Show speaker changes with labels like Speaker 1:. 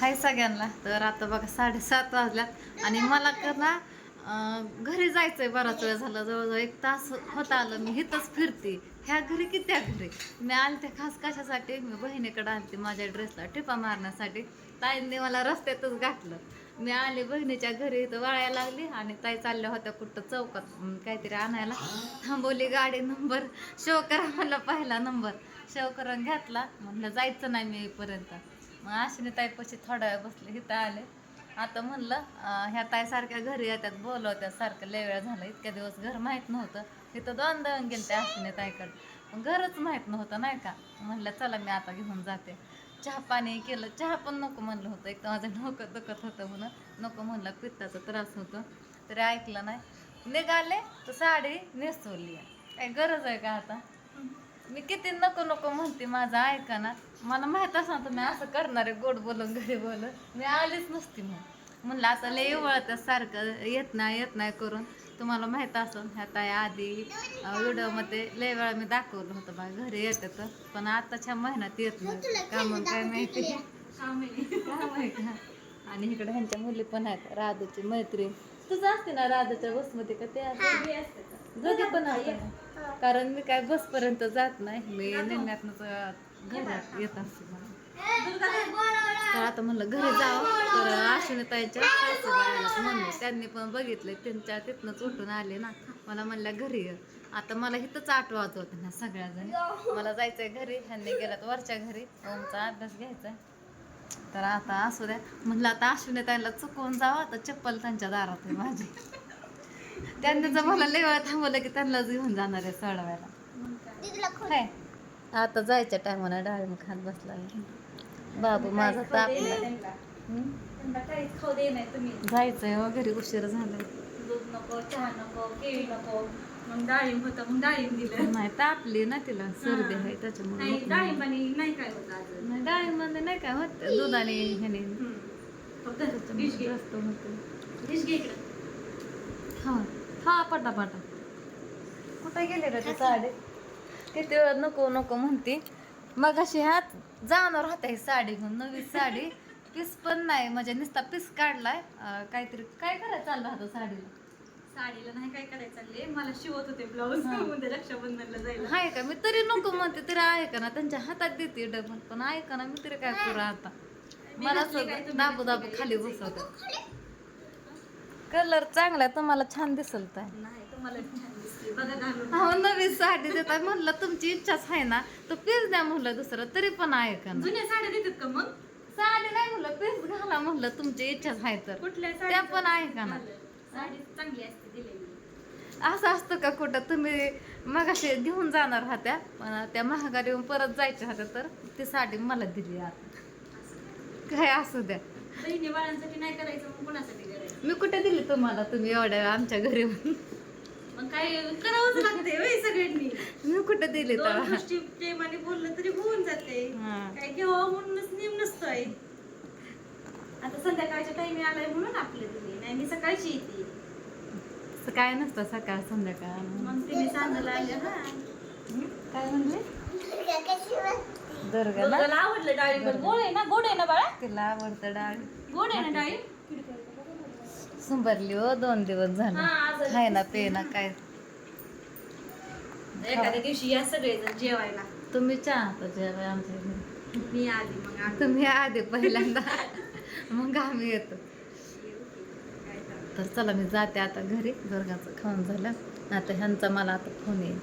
Speaker 1: हाय सगळ्यांना. तर आता बघा साडेसात वाजल्यात आणि मला का ना घरी घरी जायचंय बराच वेळ झाला. जवळजवळ एक तास होता आलं. मी इथंच फिरते. ह्या घरी की त्या घरी? मी आलते खास कशासाठी? मी बहिणीकडे आलते माझ्या ड्रेसला टिपा मारण्यासाठी. ताईंनी मला रस्त्यातच गाठलं मी आले बहिणीच्या घरी इथं वाळायला लागली आणि ताई चालल्या होत्या कुठं चौकात काहीतरी आणायला. थांबवली गाडी नंबर. शो करा मला पहिला नंबर. शो करून घेतला. म्हणलं जायचं नाही मी येईपर्यंत मग अश्विनी ताईपाशी थोडा वेळ बसले इथं आले. आता म्हणलं ह्या ताई सारख्या घरी येतात बोलवत्या सारखं लय वेळ झाला इतक्या दिवस घर माहीत नव्हतं. इथं दोन दोन गेले त्या अश्विनी ताईकडे. मग घरच माहीत नव्हतं नाही का? म्हणलं चला मी आता घेऊन जाते. चहा पाणी केलं चहा पण नको म्हणलं होतं एक तर माझं डोकं दुखत होतं म्हणून. नको म्हणलं पित्ताचा त्रास होतो. तरी ऐकलं नाही. निघाले तर साडी नेसवली काय गरज आहे का आता? मी किती नको नको म्हणते माझं ऐका ना. मला माहीत असं तुम्ही असं करणार आहे गोड बोलून घरी बोलून. मी आलीच नसती मग म्हणलं आता लय वळत सारखं येत नाही येत नाही करून. तुम्हाला माहीत असेल ह्या ताई आधी व्हिडिओमध्ये लय वेळा मी दाखवलं होतं बा घरी येतं पण आताच्या महिन्यात येत नाही. का मग काय माहिती? का? आणि इकडे ह्यांच्या मुली पण आहेत राधूची मैत्रीण. तुझं असते ना राधूच्या बसमध्ये का ते? असते दोघी पण असते ना. कारण मी काय बस पर्यंत जात नाही. मी निम्म्यातनंच घरात येत असते. तर आता म्हणलं घरी जावं. तर अश्विनीताईच्या सासूबाईला म्हणलं. त्यांनी पण बघितले त्यांच्या तिथनंच उठून आले ना. मला म्हणल्या घरी. आता मला इथंच आठ वाजवत ना सगळ्याजणी. मला जायचंय घरी. ह्यांनी गेल्यात वरच्या घरी. ओमचा अभ्यास घ्यायचा तर आता असू द्या. म्हणलं आता अश्विनीताईला चुकवून जावं. तर चप्पल त्यांच्या दारात आहे माझी. त्यांनी जर मला लय वेळा थांबवलं की त्यांनाच घेऊन जाणार आहे काय आता जायच्या टायमाला डाळिंब खात बसला बाबू माझा तापला जायचंय हो घरी उशीर झालाय.
Speaker 2: दूध नको चहा नको केळी नको. मग डाळिंब होतं मग डाळिंब दिलं.
Speaker 1: नाही तापली ना तिला. सर्दी आहे त्याच्यामुळे.
Speaker 2: डाळिंबाने नाही. काय होत
Speaker 1: दुधाने ह्याने जास्त होतं. हा. हा पटा पटा. कुठे गेले रे ते साडी? किती वेळ नको नको म्हणते. मग अशी ह्यात जाणार होत्या ही साडी घेऊन नवी साडी. पीस पण नाही म्हणजे नुसता पीस काढलाय. अं, काहीतरी काय करायचं चाललं होतं साडीला?
Speaker 2: साडीला नाही काय करायचं चालले मला शिवत होते ब्लाऊज
Speaker 1: हा.
Speaker 2: म्हणजे रक्षाबंधनला जायला.
Speaker 1: आहे का? मी तरी नको म्हणते तरी ऐका ना त्यांच्या हातात देते डबल. पण ऐका ना मी तरी काय करू आता? मला
Speaker 2: तुम्ही?
Speaker 1: दाबू दाबू खाली
Speaker 2: काय?
Speaker 1: कलर चांगला आहे तुम्हाला छान दिसल तर
Speaker 2: नाही तुम्हाला छान दिसते बघा घालून
Speaker 1: हो नवी साडी देता म्हणलं तुमची इच्छाच आहे ना. तर पीस द्या म्हणलं दुसरं तरी पण ऐका ना
Speaker 2: जुन्या साड्या देतात का मग?
Speaker 1: साडी नाही म्हणलं पीस घाला म्हणलं तुमची इच्छाच आहे तर.
Speaker 2: कुठल्या
Speaker 1: त्या पण ऐका ना
Speaker 2: साडी चांगली असते दिलेली.
Speaker 1: असं असतं का कुठं? तुम्ही मग असे घेऊन जाणार होत्या पण त्या महागारी परत जायच्या होत्या तर ती साडी मला दिली आता. काय असू द्या.
Speaker 2: बहिणी बाळांसाठी नाही करायचं मग कोणासाठी करायचं?
Speaker 1: मी कुठे दिली तुम्हाला तुम्ही एवढ्या वेळ आमच्या घरी?
Speaker 2: मग काय करावंच लागते वय सगळ्यांनी.
Speaker 1: मी कुठे दिली
Speaker 2: दोन
Speaker 1: तर
Speaker 2: गोष्टी प्रेमाने बोललं तरी होऊन जाते. काय घ्यावं म्हणूनच नेम नसतोय आता संध्याकाळच्या टाइम आलाय म्हणून आपले दिली नाही मी सकाळची येते.
Speaker 1: असं काय नसतं सकाळ संध्याकाळ.
Speaker 2: मग तिने सांगायला आले हा.
Speaker 1: काय म्हणले?
Speaker 2: दुर्गाला आवडलं डाळिंब गोड आहे ना गोड आहे ना बाळा?
Speaker 1: तिला आवडतं डाळ.
Speaker 2: गोड आहे ना डाळिंब
Speaker 1: सुंबरली हो दोन दिवस झाले.
Speaker 2: हा, आज
Speaker 1: खाय ना पे ना काय?
Speaker 2: एखाद्या दिवशी या सगळेजण जेवायला.
Speaker 1: तुम्ही चहा आता जेवाय आमच्या
Speaker 2: मी आली मग आम्ही.
Speaker 1: तुम्ही आधी पहिल्यांदा. मग आम्ही येतो.
Speaker 2: काय.
Speaker 1: तर चला मी जाते आता घरी. दुर्गाचं खाऊन झालं. आता ह्यांचा मला आता फोन येईल.